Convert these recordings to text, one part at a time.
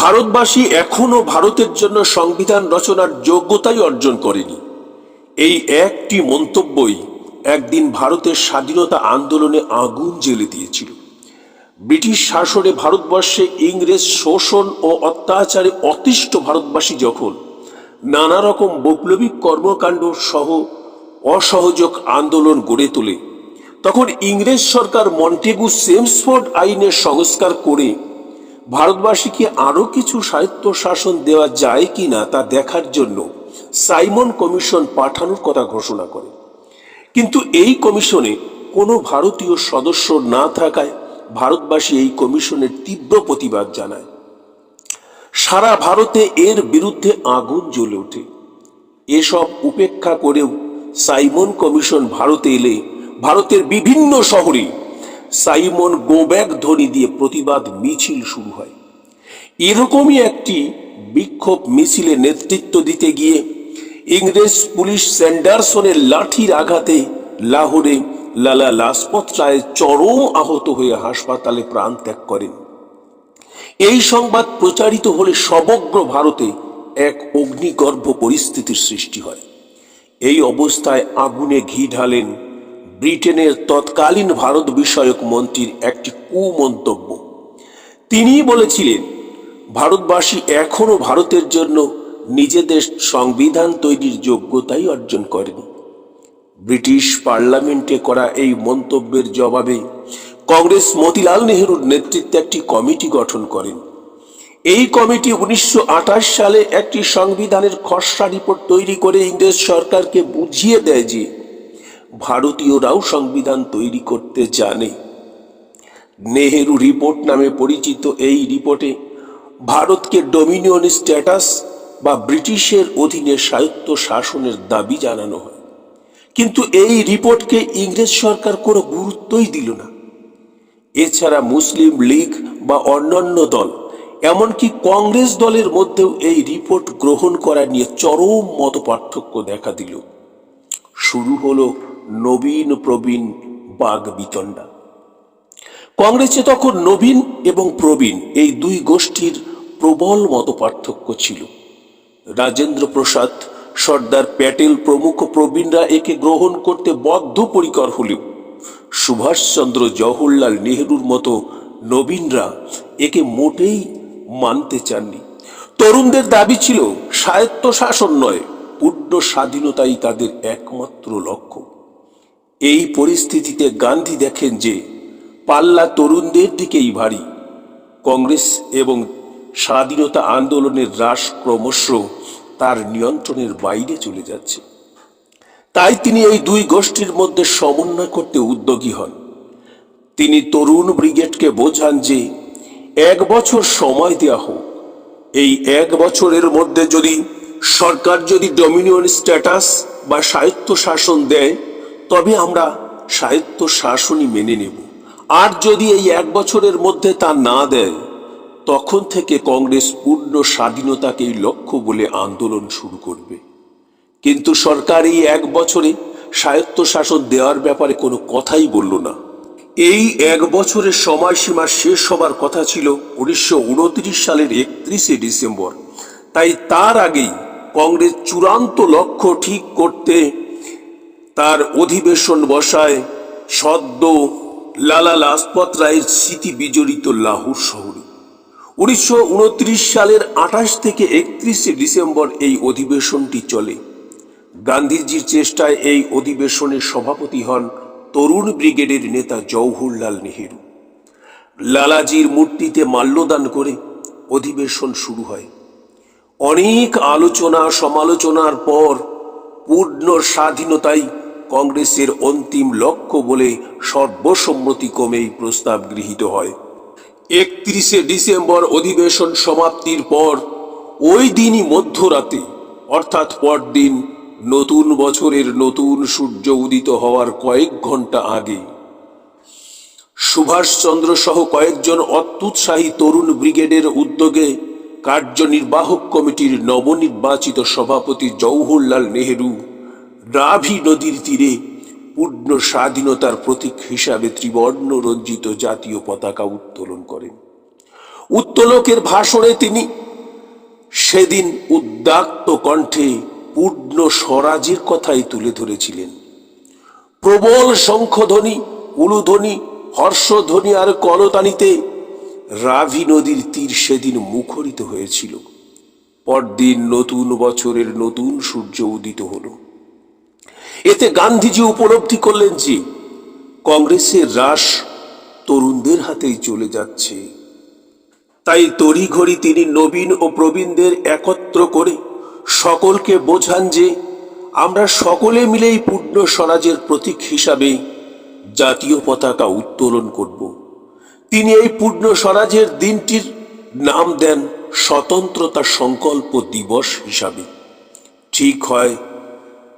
ভারতবাসী এখনও ভারতের জন্য সংবিধান রচনার যোগ্যতাই অর্জন করেনি। এই একটি মন্তব্যই একদিন ভারতের স্বাধীনতা আন্দোলনে আগুন জ্বেলে দিয়েছিল। ব্রিটিশ শাসনে ভারতবর্ষে ইংরেজ শোষণ ও অত্যাচারে অতিষ্ঠ ভারতবাসী যখন নানা রকম বৈপ্লবিক কর্মকাণ্ড সহ অসহযোগ আন্দোলন গড়ে তোলে, তখন ইংরেজ সরকার মন্টেগু সেমসফোর্ড আইনের সংস্কার করে ভারতবাসীকে আরও কিছু সাহিত্য শাসন দেওয়া যায় কিনা তা দেখার জন্য সাইমন কমিশন পাঠানোর কথা ঘোষণা করে। কিন্তু এই কমিশনে কোনো ভারতীয় সদস্য না থাকায় ভারতবাসী এই কমিশনের তীব্র প্রতিবাদ জানায়। সারা ভারতে এর বিরুদ্ধে আগুন জ্বলে ওঠে। এসব উপেক্ষা করেও সাইমন কমিশন ভারতে এলে ভারতের বিভিন্ন শহরে সাইমন গোব্যাক ধ্বনি দিয়ে প্রতিবাদ মিছিল শুরু হয়। এরকমই একটি বিক্ষোভ মিছিলে নেতৃত্ব দিতে গিয়ে ইংরেজ পুলিশ স্যান্ডারসনের লাঠির আঘাতে লাহোরে লালা লাজপত রায় চরম আহত হয়ে হাসপাতালে প্রাণ ত্যাগ করেন। এই সংবাদ প্রচারিত হলে সমগ্র ভারতে এক অগ্নিগর্ভ পরিস্থিতির সৃষ্টি হয়। এই অবস্থায় আগুনে ঘি ঢালেন ব্রিটেনের তৎকালীন ভারত বিষয়ক মন্ত্রীর একটি কুমন্তব্য। তিনি বলেছিলেন, ভারতবাসী এখনও ভারতের জন্য নিজেদের সংবিধান তৈরির যোগ্যতাই অর্জন করেনি। ব্রিটিশ পার্লামেন্টে করা এই মন্তব্যের জবাবে কংগ্রেস মতিলাল নেহরুর নেতৃত্বে একটি কমিটি গঠন করেন। এই কমিটি উনিশশো আঠাশ সালে একটি সংবিধানের খসড়া রিপোর্ট তৈরি করে ইংরেজ সরকারকে বুঝিয়ে দেয় যে ভারতীয়রাও সংবিধান তৈরি করতে জানে। নেহেরু রিপোর্ট নামে পরিচিত এই রিপোর্টে ভারতকে ডোমিনিয়ন স্ট্যাটাস বা ব্রিটিশের অধীনে স্বায়ত্ত শাসনের দাবি জানানো হয়। কিন্তু এই রিপোর্টকে ইংরেজ সরকার কোনো গুরুত্বই দিল না। এছাড়া মুসলিম লীগ বা অন্যান্য দল, এমনকি কংগ্রেস দলের মধ্যেও এই রিপোর্ট গ্রহণ করা নিয়ে চরম মত পার্থক্য দেখা দিল। শুরু হলো নবীন প্রবীণ বাঘ বিতণ্ডা। কংগ্রেসে তখন নবীন এবং প্রবীণ এই দুই গোষ্ঠীর প্রবল মত পার্থক্য ছিল। রাজেন্দ্র প্রসাদ, সর্দার প্যাটেল প্রমুখ প্রবীণরা একে গ্রহণ করতে বদ্ধপরিকর হলেও, সুভাষচন্দ্র জওহরলাল নেহরুর মতো নবীনরা একে মোটেই মানতে চাননি। তরুণদের দাবি ছিল স্বায়ত্ত শাসন নয়, পূর্ণ স্বাধীনতাই তাদের একমাত্র লক্ষ্য। এই পরিস্থিতিতে গান্ধী দেখেন যে পাল্লা তরুণদের দিকেই ভারী। কংগ্রেস এবং স্বাধীনতা আন্দোলনের হ্রাস ক্রমশ তার নিয়ন্ত্রণের বাইরে চলে যাচ্ছে। তাই তিনি এই দুই গোষ্ঠীর মধ্যে সমন্বয় করতে উদ্যোগী হন। তিনি তরুণ ব্রিগেডকে বোঝান যে এক বছর সময় দেওয়া হোক। এই এক বছরের মধ্যে যদি সরকার যদি ডমিনিয়ন স্ট্যাটাস বা স্বায়ত্ত শাসন দেয় তবে আমরা স্বায়ত্ত শাসনই মেনে নেব। আর যদি এই এক বছরের মধ্যে তা না দেয়, তখন থেকে কংগ্রেস পূর্ণ স্বাধীনতাকেই লক্ষ্য বলে আন্দোলন শুরু করবে। কিন্তু সরকার এই এক বছরে স্বায়ত্ত শাসন দেওয়ার ব্যাপারে কোনো কথাই বলল না। এই এক বছরের সময়সীমা শেষ হবার কথা ছিল উনিশশো উনত্রিশ সালের একত্রিশে ডিসেম্বর। তাই তার আগেই কংগ্রেস চূড়ান্ত লক্ষ্য ঠিক করতে তার অধিবেশন বসায় সদ্য লালা লাজপত রায়ের স্মৃতি বিজড়িত লাহোর শহরে। উনিশশো উনত্রিশ সালের আঠাশ থেকে একত্রিশে ডিসেম্বর এই অধিবেশনটি চলে। গান্ধীজির চেষ্টায় এই অধিবেশনের সভাপতি হন তরুণ ব্রিগেডের নেতা জওহরলাল নেহেরু। লালাজির মূর্তিতে মাল্যদান করে অধিবেশন শুরু হয়। অনেক আলোচনা সমালোচনার পর পূর্ণ স্বাধীনতাই কংগ্রেসের অন্তিম লক্ষ্য বলে সর্বসম্মতিক্রমে এই প্রস্তাব গৃহীত হয়। একত্রিশে ডিসেম্বর অধিবেশন সমাপ্তির পর ওই দিনই মধ্যরাতে, অর্থাৎ পরদিন, নতুন বছরের নতুন সূর্য উদিত হওয়ার কয়েক ঘণ্টা আগে। সুভাষচন্দ্র সহ কয়েকজন অত্যুৎসাহী তরুণ ব্রিগেডের উদ্যোগে কার্যনির্বাহক কমিটির নবনির্বাচিত সভাপতি জওহরলাল নেহেরু রাভি নদীর তীরে পূর্ণ স্বাধীনতার প্রতীক হিসাবে ত্রিবর্ণ রঞ্জিত জাতীয় পতাকা উত্তোলন করেন। উত্তলোকের ভাষণে তিনি সেদিন উদ্দাক্ত কণ্ঠে পূর্ণ স্বরাজের কথাই তুলে ধরেছিলেন। প্রবল শঙ্খধ্বনি, উলুধ্বনি, হর্ষধ্বনি আর কলতানিতে রাভি নদীর তীর সেদিন মুখরিত হয়েছিল। পরদিন নতুন বছরের নতুন সূর্য উদিত হলো। এতে গান্ধীজি উপলব্ধি করলেন যে, কংগ্রেসের রাস তরুণদের হাতেই চলে যাচ্ছে। তাই তড়িঘড়ি তিনি নবীন ও প্রবীণদের একত্র করে সকলকে বোঝান যে, আমরা সকলে মিলেই পূর্ণ স্বরাজের প্রতীক হিসাবে জাতীয় পতাকা উত্তোলন করব। তিনি এই পূর্ণ স্বরাজের দিনটির নাম দেন স্বতন্ত্রতা সংকল্প দিবস হিসাবে। ঠিক হয়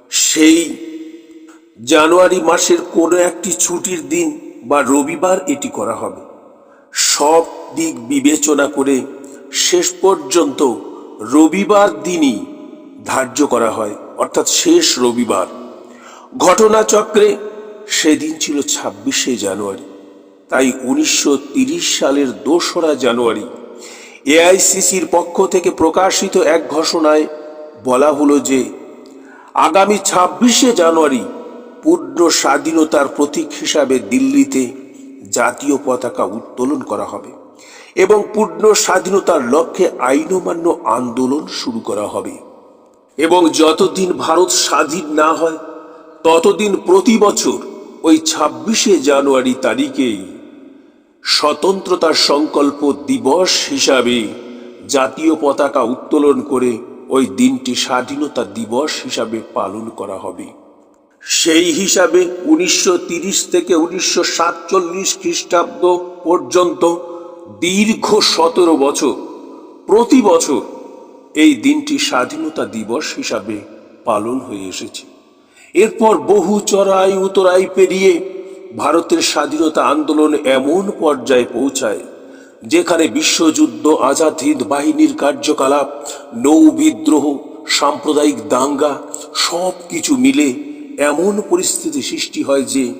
সেই জানুয়ারি মাসের কোনো একটি ছুটির দিন বা রবিবার এটি করা হবে। সব দিক বিবেচনা করে শেষ পর্যন্ত রবিবার দিনই ধার্য করা হয়, অর্থাৎ শেষ রবিবার। ঘটনাচক্রে সেদিন ছিল ছাব্বিশে জানুয়ারি, তাই উনিশশো সালের দোসরা জানুয়ারি এআইসিসির পক্ষ থেকে প্রকাশিত এক ঘোষণায় বলা হলো যে, আগামী ছাব্বিশে জানুয়ারি পূর্ণ স্বাধীনতার প্রতীক হিসাবে দিল্লিতে জাতীয় পতাকা উত্তোলন করা হবে এবং পূর্ণ স্বাধীনতার লক্ষ্যে আইনমান্য আন্দোলন শুরু করা হবে। এবং যতদিন ভারত স্বাধীন না হয়, ততদিন প্রতি বছর ওই ছাব্বিশে জানুয়ারি তারিখেই স্বতন্ত্রতার সংকল্প দিবস হিসাবে জাতীয় পতাকা উত্তোলন করে ওই দিনটি স্বাধীনতা দিবস হিসাবে পালন করা হবে। সেই হিসাবে উনিশশো থেকে উনিশশো সাতচল্লিশ খ্রিস্টাব্দ পর্যন্ত দীর্ঘ সতেরো বছর, প্রতি বছর এই দিনটি স্বাধীনতা দিবস হিসাবে পালন হয়ে এসেছে। এরপর বহু চড়াই উতরাই পেরিয়ে ভারতের স্বাধীনতা আন্দোলন এমন পর্যায়ে পৌঁছায়, যেখানে বিশ্বযুদ্ধ আজাদ হিন্দ বাহিনীর কার্যকলাপ, নৌ বিদ্রোহ, সাম্প্রদায়িক দাঙ্গা সব কিছু মিলে এমন পরিস্থিতি সৃষ্টি হয় যে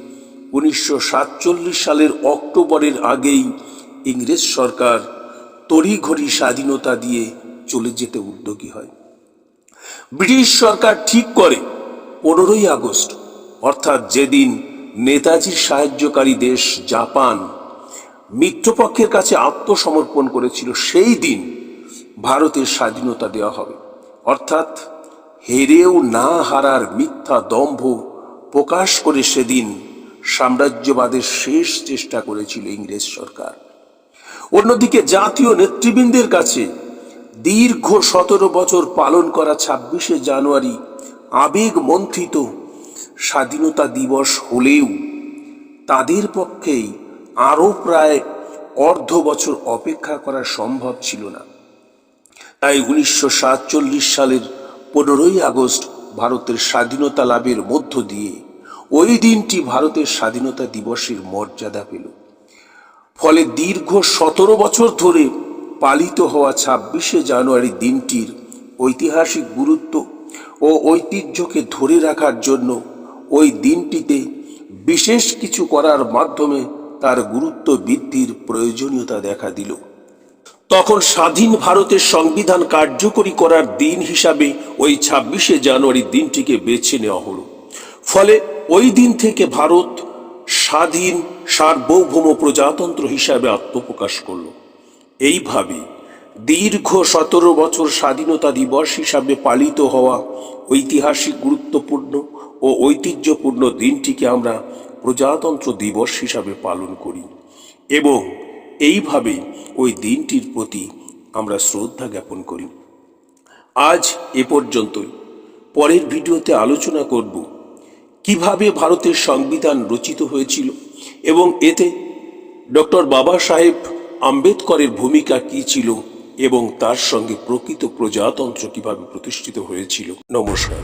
উনিশশো সাতচল্লিশ সালের অক্টোবরের আগেই ইংরেজ সরকার তড়িঘড়ি স্বাধীনতা দিয়ে চলে যেতে উদ্যোগী হয়। ব্রিটিশ সরকার ঠিক করে পনেরোই আগস্ট, অর্থাৎ যেদিন নেতাজির সাহায্যকারী দেশ জাপান মিত্রপক্ষের কাছে আত্মসমর্পণ করেছিল, সেই দিন ভারতের স্বাধীনতা দেওয়া হবে। অর্থাৎ হেরেও না হারার মিথ্যা দম্ভ প্রকাশ করে সেদিন সাম্রাজ্যবাদের শেষ চেষ্টা করেছিল ইংরেজ সরকার। অন্যদিকে জাতীয় নেতৃবৃন্দের কাছে দীর্ঘ সতেরো বছর পালন করা ছাব্বিশে জানুয়ারি আবেগ মন্থিত স্বাধীনতা দিবস হলেও তাদের পক্ষেই আরও প্রায় অর্ধ বছর অপেক্ষা করা সম্ভব ছিল না। তাই উনিশশো সাতচল্লিশ সালের পনেরোই আগস্ট ভারতের স্বাধীনতা লাভের মধ্য দিয়ে ওই দিনটি ভারতের স্বাধীনতা দিবসের মর্যাদা পেল। ফলে দীর্ঘ সতেরো বছর ধরে পালিত হওয়া ছাব্বিশে জানুয়ারি দিনটির ঐতিহাসিক গুরুত্ব ও ঐতিহ্যকে ধরে রাখার জন্য ওই দিনটিতে বিশেষ কিছু করার মাধ্যমে তার গুরুত্ব বৃদ্ধির প্রয়োজনীয়তা দেখা দিল। তখন স্বাধীন ভারতের সংবিধান কার্যকরী করার দিন হিসাবে ওই ছাব্বিশে জানুয়ারি দিনটিকে বেছে নেওয়া হলো। ফলে ওই দিন থেকে ভারত স্বাধীন, সার্বভৌম প্রজাতন্ত্র হিসাবে আত্মপ্রকাশ করল। এইভাবে দীর্ঘ সতেরো বছর স্বাধীনতা দিবস হিসাবে পালিত হওয়া ঐতিহাসিক গুরুত্বপূর্ণ ও ঐতিহ্যপূর্ণ দিনটিকে আমরা প্রজাতন্ত্র দিবস হিসাবে পালন করি এবং এইভাবে ওই দিনটির প্রতি আমরা শ্রদ্ধা জ্ঞাপন করি। আজ এ পর্যন্তই। পরের ভিডিওতে আলোচনা করব, কীভাবে ভারতের সংবিধান রচিত হয়েছিল এবং এতে ডক্টর বাবা সাহেব আম্বেদকরের ভূমিকা কি ছিল এবং তার সঙ্গে প্রকৃত প্রজাতন্ত্র কীভাবে প্রতিষ্ঠিত হয়েছিল। নমস্কার।